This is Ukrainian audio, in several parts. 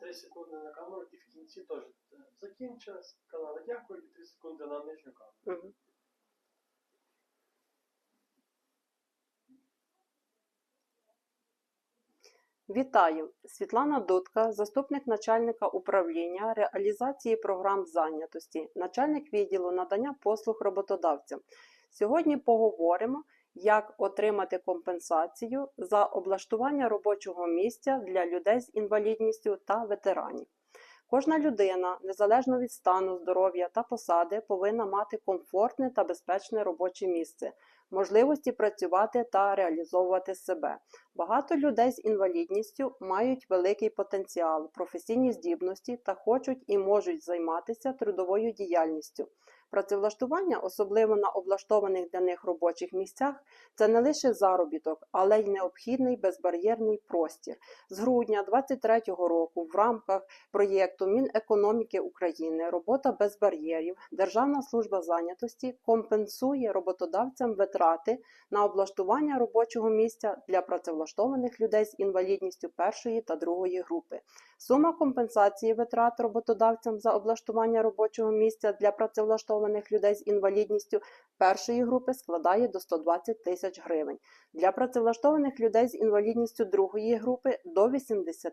3 секунди на камеру і в кінці теж е, закінчила, сказала дякую, і 3 секунди на нижню камеру. Мгм. Вітаю! Світлана Дудка, заступник начальника управління реалізації програм зайнятості, начальник відділу надання послуг роботодавцям. Сьогодні поговоримо, як отримати компенсацію за облаштування робочого місця для людей з інвалідністю та ветеранів. Кожна людина, незалежно від стану здоров'я та посади, повинна мати комфортне та безпечне робоче місце, можливості працювати та реалізовувати себе. Багато людей з інвалідністю мають великий потенціал, професійні здібності та хочуть і можуть займатися трудовою діяльністю. Працевлаштування, особливо на облаштованих для них робочих місцях, це не лише заробіток, але й необхідний безбар'єрний простір. З грудня 2023 року в рамках проєкту Мінекономіки України Робота без бар'єрів Державна служба зайнятості компенсує роботодавцям витрати на облаштування робочого місця для працевлаштованих людей з інвалідністю першої та другої групи. Сума компенсації витрат роботодавцям за облаштування робочого місця для працевлаштованих людей з інвалідністю першої групи складає до 120 тисяч гривень. Для працевлаштованих людей з інвалідністю другої групи до 80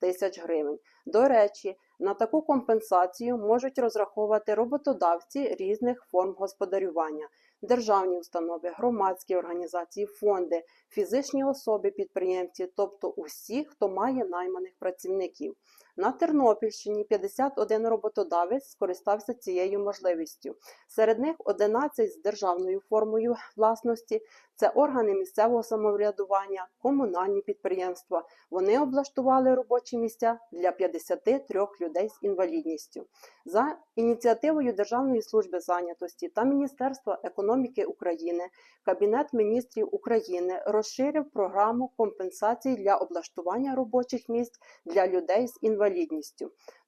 тисяч гривень. До речі, на таку компенсацію можуть розраховувати роботодавці різних форм господарювання, державні установи, громадські організації, фонди, фізичні особи, підприємці, тобто усі, хто має найманих працівників. На Тернопільщині 51 роботодавець скористався цією можливістю. Серед них 11 з державною формою власності, це органи місцевого самоврядування, комунальні підприємства. Вони облаштували робочі місця для 53 людей з інвалідністю. За ініціативою Державної служби зайнятості та Міністерства економіки України Кабінет міністрів України розширив програму компенсацій для облаштування робочих місць для людей з інвалідністю.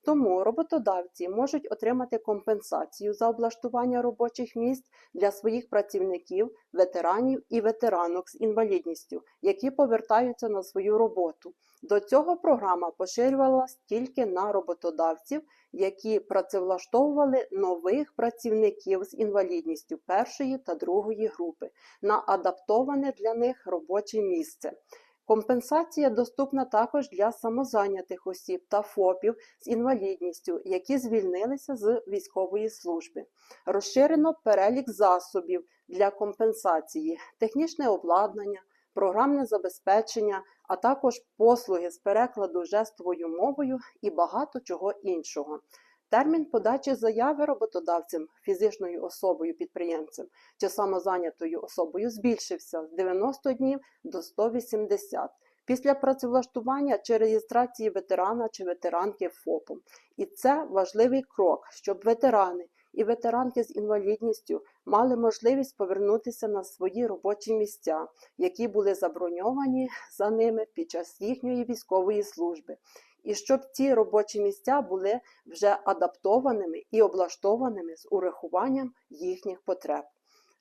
Тому роботодавці можуть отримати компенсацію за облаштування робочих місць для своїх працівників, ветеранів і ветеранок з інвалідністю, які повертаються на свою роботу. До цього програма поширювалась тільки на роботодавців, які працевлаштовували нових працівників з інвалідністю першої та другої групи на адаптоване для них робоче місце. Компенсація доступна також для самозайнятих осіб та ФОПів з інвалідністю, які звільнилися з військової служби. Розширено перелік засобів для компенсації, технічне обладнання, програмне забезпечення, а також послуги з перекладу жестовою мовою і багато чого іншого. Термін подачі заяви роботодавцем, фізичною особою підприємцем чи самозайнятою особою збільшився з 90 днів до 180 після працевлаштування чи реєстрації ветерана чи ветеранки ФОПом. І це важливий крок, щоб ветерани і ветеранки з інвалідністю мали можливість повернутися на свої робочі місця, які були заброньовані за ними під час їхньої військової служби. І щоб ці робочі місця були вже адаптованими і облаштованими з урахуванням їхніх потреб.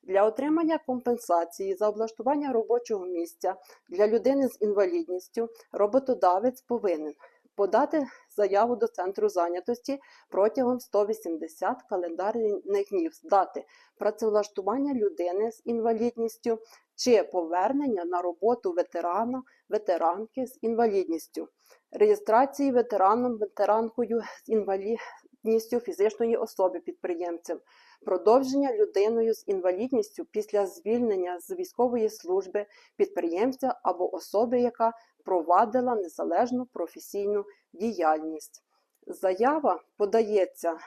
Для отримання компенсації за облаштування робочого місця для людини з інвалідністю роботодавець повинен подати заяву до центру зайнятості протягом 180 календарних днів з дати працевлаштування людини з інвалідністю чи повернення на роботу ветерана, ветеранки з інвалідністю, реєстрації ветераном, ветеранкою з інвалідністю фізичної особи підприємцем, продовження людиною з інвалідністю після звільнення з військової служби підприємця або особи, яка провадила незалежну професійну діяльність. Заява подається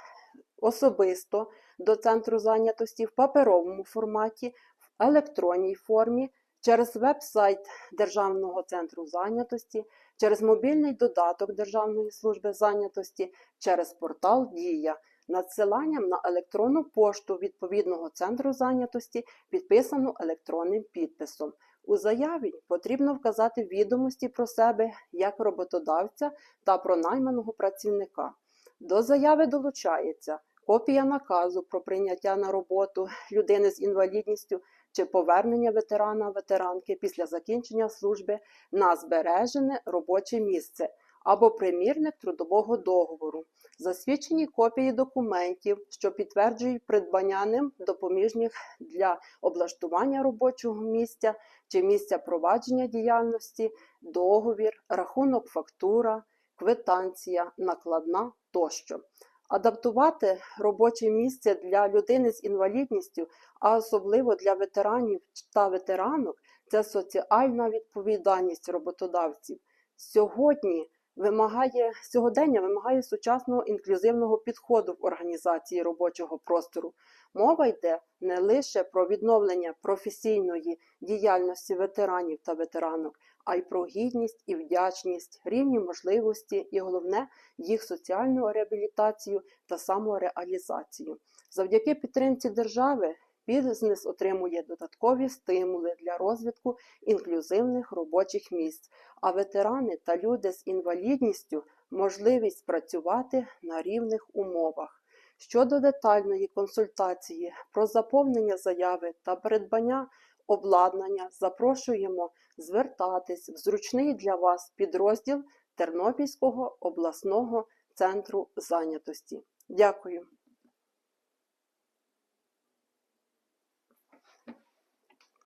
особисто до центру зайнятості в паперовому форматі, електронній формі, через веб-сайт Державного центру зайнятості, через мобільний додаток Державної служби зайнятості, через портал Дія. Надсиланням на електронну пошту відповідного центру зайнятості підписану електронним підписом. У заяві потрібно вказати відомості про себе як роботодавця та про найманого працівника. До заяви долучається копія наказу про прийняття на роботу людини з інвалідністю чи повернення ветерана ветеранки після закінчення служби на збережене робоче місце, або примірник трудового договору, засвідчені копії документів, що підтверджують придбання ним допоміжних для облаштування робочого місця чи місця провадження діяльності, договір, рахунок фактура, квитанція, накладна тощо. Адаптувати робоче місце для людини з інвалідністю, а особливо для ветеранів та ветеранок, це соціальна відповідальність роботодавців. Сьогодні вимагає сьогодення вимагає сучасного інклюзивного підходу в організації робочого простору. Мова йде не лише про відновлення професійної діяльності ветеранів та ветеранок, а й про гідність і вдячність, рівні можливості і головне їх соціальну реабілітацію та самореалізацію. Завдяки підтримці держави бізнес отримує додаткові стимули для розвитку інклюзивних робочих місць, а ветерани та люди з інвалідністю можливість працювати на рівних умовах. Щодо детальної консультації про заповнення заяви та придбання обладнання, запрошуємо звертатись в зручний для вас підрозділ Тернопільського обласного центру зайнятості. Дякую.